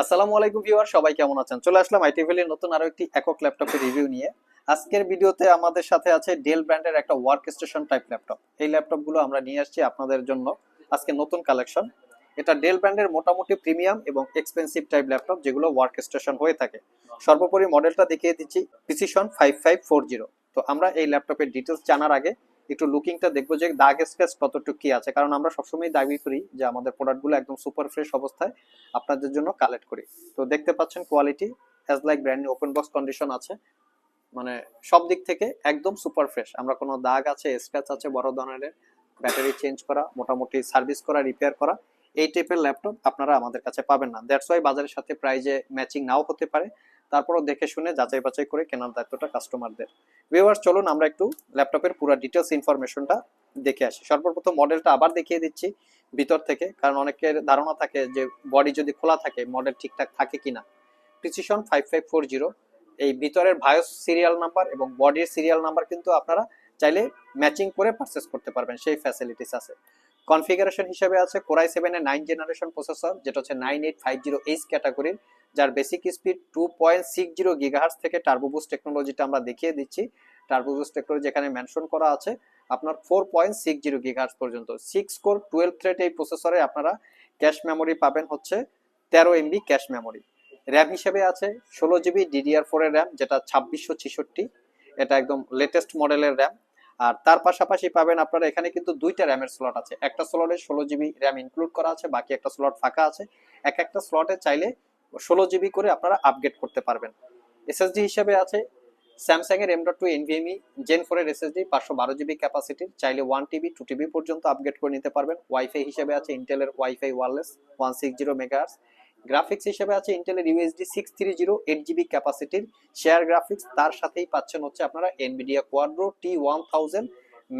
আসসালামু আলাইকুম ভিউয়ার, সবাই কেমন আছেন? চলে আসলাম আইটি ভ্যালির নতুন আরও একটি একক ল্যাপটপের রিভিউ নিয়ে। আজকের ভিডিওতে আমাদের সাথে আছে ডেল ব্র্যান্ডের একটা ওয়ার্ক স্টেশন টাইপ ল্যাপটপ। এই ল্যাপটপগুলো আমরা নিয়ে আসছি আপনাদের জন্য আজকে নতুন কালেকশন এটা ডেল ব্র্যান্ডের মোটামুটি প্রিমিয়াম এবং এক্সপেন্সিভ টাইপ ল্যাপটপ, যেগুলো ওয়ার্ক স্টেশন হয়ে থাকে। সর্বোপরি মডেলটা দেখিয়ে দিচ্ছি precision five five four zero তো আমরা এই ল্যাপটপের ডিটেলস জানার আগে একটু লুকিংটা দেখব যে দাগ স্কেচ কতটুকু কি আছে। কারণ আমরা সবসময় দাবি করি যে আমাদের প্রোডাক্টগুলো একদম সুপার ফ্রেশ অবস্থায় আপনাদের জন্য কালেক্ট করি। তো দেখতে পাচ্ছেন quality as like brand open box condition আছে। মানে সব দিক থেকে একদম সুপার ফ্রেশ আমরা কোনো দাগ আছে স্ক্র্যাচ আছে, বড় ধরনের ব্যাটারি চেঞ্জ করা, মোটামুটি সার্ভিস করা রিপেয়ার করা, এই টাইপের ল্যাপটপ আপনারা আমাদের কাছে পাবেন না। দ্যাটস ওয়াই বাজারের সাথে প্রাইজে ম্যাচিং নাও হতে পারে। তারপরও দেখে শুনে যাচাই বাছাই করে কেনার দায়িত্বটা কাস্টমারদের ভিউয়ার্স চলুন আমরা একটু ল্যাপটপের পুরো ডিটেলস ইনফরমেশনটা দেখে আসি। সর্বপ্রথম মডেলটা আবার দেখিয়ে দিচ্ছি ভিতর থেকে, কারণ অনেকের ধারণা থাকে যে বডি যদি খোলা থাকে মডেল ঠিকঠাক থাকে কিনা। প্রিসিশন ফাইভ এই ভিতরের ভায়োস সিরিয়াল নাম্বার এবং বডির সিরিয়াল নাম্বার কিন্তু আপনারা চাইলে ম্যাচিং করে পারচেস করতে পারবেন, সেই ফ্যাসিলিটিস আছে। কনফিগারেশন হিসেবে আছে কোরাই সেভেন এর নাইন জেনারেশন প্রসেসর, যেটা হচ্ছে nine eight five zero H ক্যাটাগরির, যার basic speed two point six zero gigahertz থেকে টার্বোবুস টেকনোলজিটা আমরা দেখিয়ে দিচ্ছি। টার্বোবুস টেকনোলজি যেখানে মেনশন করা আছে। আপনার four point six zero gigahertz পর্যন্ত। সিক্স কোর টুয়েলভ থ্রেড এই প্রসেসরে আপনারা ক্যাশ মেমোরি পাবেন হচ্ছে তেরো এমবি ক্যাশ মেমোরি র্যাম হিসেবে আছে ষোলো জিবি ডিডিআর ফোর এর র্যাম যেটা ছাব্বিশশো ছেষট্টি। এটা একদম লেটেস্ট মডেলের র্যাম আর তার পাশাপাশি পাবেন আপনারা এখানে কিন্তু দুইটা র্যামের স্লট আছে। একটা স্লটে ষোলো জিবি র্যাম ইনক্লুড করা আছে, বাকি একটা স্লট ফাঁকা আছে। এক একটা স্লটে চাইলে ষোলো জিবি করে আপনারা আপগ্রেড করতে পারবেন। এসএসডি হিসেবে আছে স্যামসাং এর M dot two NVMe gen four এর এসএসডি পাঁচশো বারো জিবি ক্যাপাসিটির চাইলে ওয়ান টিবি টু টিবি পর্যন্ত আপগ্রেড করে নিতে পারবেন। ওয়াইফাই হিসেবে আছে ইন্টেলের wifi wireless one six zero megahertz graphics হিসেবে আছে ইন্টেলের UHD six three zero eight GB ক্যাপাসিটির share graphics তার সাথেই পাচ্ছেন হচ্ছে আপনারা Nvidia Quadro T one thousand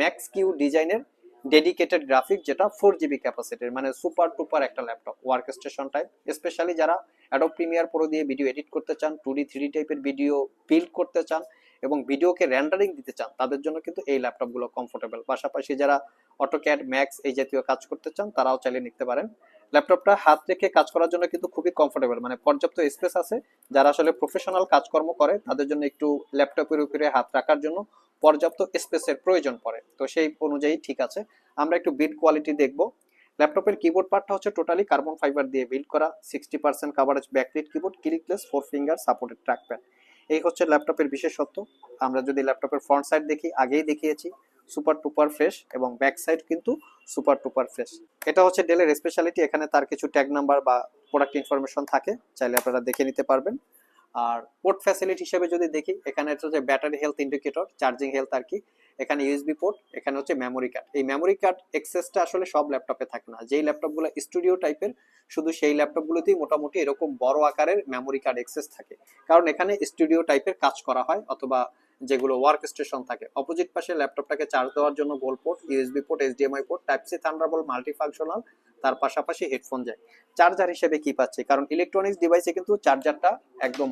max Q ডিজাইনের ডেডিকেটেড গ্রাফিক যেটা ফোর জিবি ক্যাপাসিটির মানে সুপার টুপার একটা laptop work station type specially যারা অ্যাডোব প্রিমিয়ার প্রো দিয়ে ভিডিও এডিট করতে চান টু ডি থ্রি টাইপের ভিডিও বিল্ড করতে চান এবং ভিডিওকে র্যান্ডারিং দিতে চান, তাদের জন্য কিন্তু এই ল্যাপটপগুলো কমফোর্টেবল পাশাপাশি যারা অটোক্যাড ম্যাক্স এই জাতীয় কাজ করতে চান, তারাও চাইলে নিতে পারেন। ল্যাপটপটা হাত রেখে কাজ করার জন্য কিন্তু খুবই কমফোর্টেবল মানে পর্যাপ্ত স্পেস আছে। যারা আসলে প্রফেশনাল কাজকর্ম করে, তাদের জন্য একটু ল্যাপটপের উপরে হাত রাখার জন্য পর্যাপ্ত স্পেসের প্রয়োজন পড়ে। তো সেই অনুযায়ী ঠিক আছে। আমরা একটু বিল্ড কোয়ালিটি দেখব। ল্যাপটপের কিবোর্ড পার্টটা হচ্ছে টোটালি কার্বন ফাইবার দিয়ে বিল্ড করা। Sixty percent coverage backlit keyboard clickless four finger supported trackpad এই হচ্ছে ল্যাপটপের বিশেষত্ব। আমরা যদি ল্যাপটপের ফ্রন্ট সাইড দেখি, আগেই দেখিয়েছি। সুপার টুপার ফ্রেশ এবং ব্যাক সাইড কিন্তু সুপার টুপার ফ্রেশ। এটা হচ্ছে ডেলের স্পেশালিটি এখানে তার কিছু ট্যাগ নাম্বার বা প্রোডাক্ট ইনফরমেশন থাকে, চাইলে আপনারা দেখে নিতে পারবেন। আর পোর্ট ফ্যাসিলিটি হিসেবে যদি দেখি, এখানে হচ্ছে battery health indicator charging health আর কি। এখানে ইউএসবি পোর্ট এখানে হচ্ছে মেমোরি কার্ড এই মেমোরি কার্ড এক্সেসটা আসলে সব ল্যাপটপে থাকে না। যেই ল্যাপটপগুলো স্টুডিও টাইপের শুধু সেই ল্যাপটপগুলোতেই মোটামুটি এরকম বড় আকারের মেমোরি কার্ড এক্সেস থাকে। কারণ এখানে স্টুডিও টাইপের কাজ করা হয়, অথবা যেগুলো ওয়ার্ক স্টেশন থাকে। অপোজিট পাশে ল্যাপটপটাকে চার্জ দেওয়ার জন্য গোল port USB port HDMI port type C Thunderbolt multifunctional তার পাশাপাশি হেডফোন যায় চার্জার হিসেবে কি পাচ্ছে? কারণ ইলেকট্রনিক্স ডিভাইসে কিন্তু চার্জারটা একদম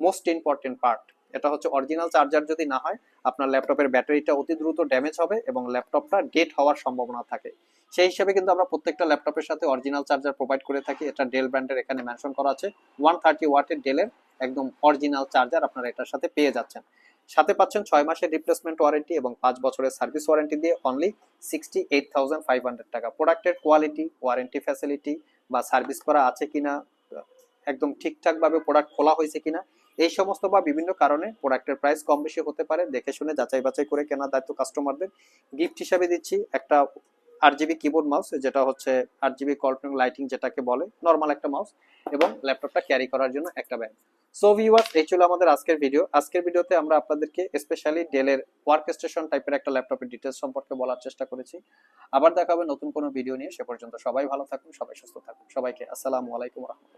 মোস্ট ইম্পর্টেন্ট পার্ট এটা হচ্ছে অরিজিনাল চার্জার যদি না হয়, আপনার ল্যাপটপের ব্যাটারিটা অতি দ্রুত ড্যামেজ হবে এবং ল্যাপটপটা ডেট হওয়ার সম্ভাবনা থাকে। সেই হিসেবে কিন্তু আমরা প্রত্যেকটা ল্যাপটপের সাথে অরিজিনাল চার্জার প্রোভাইড করে থাকি। এটা ডেল ব্র্যান্ডের এখানে মেনশন করা আছে। ওয়ান থার্টি ওয়াটের ডেলের একদম অরিজিনাল চার্জার আপনারা এটার সাথে পেয়ে যাচ্ছেন। সাথে পাচ্ছেন ছয় মাসের রিপ্লেসমেন্ট ওয়ারেন্টি এবং পাঁচ বছরের সার্ভিস ওয়ারেন্টি দিয়ে only sixty eight thousand five hundred টাকা। প্রোডাক্টের কোয়ালিটি ওয়ারেন্টি ফ্যাসিলিটি বা সার্ভিস করা আছে কিনা, একদম ঠিকঠাকভাবে প্রোডাক্ট খোলা হয়েছে কিনা, এই সমস্ত বা বিভিন্ন কারণে প্রোডাক্টের প্রাইস কম বেশি হতে পারে। দেখে শুনে যাচাই বাছাই করে কেনার দায়িত্ব কাস্টমারদের গিফট হিসাবে দিচ্ছি একটা আট জিবি কিবোর্ড মাউস যেটা হচ্ছে আট জিবি কল্পিং লাইটিং যেটাকে বলে নর্মাল একটা মাউস এবং ল্যাপটপটা ক্যারি করার জন্য একটা ব্যাগ সো ভিউয়ার্স এই ছিল আমাদের আজকের ভিডিও আজকের ভিডিওতে আমরা আপনাদেরকে স্পেশালি ডেলের ওয়ার্ক স্টেশন টাইপের একটা ল্যাপটপের ডিটেলস সম্পর্কে বলার চেষ্টা করেছি। আবার দেখা হবে নতুন কোনো ভিডিও নিয়ে। সে পর্যন্ত সবাই ভালো থাকুন, সবাই সুস্থ থাকুন। সবাইকে আসসালামু আলাইকুম রহমতুল্লাহ।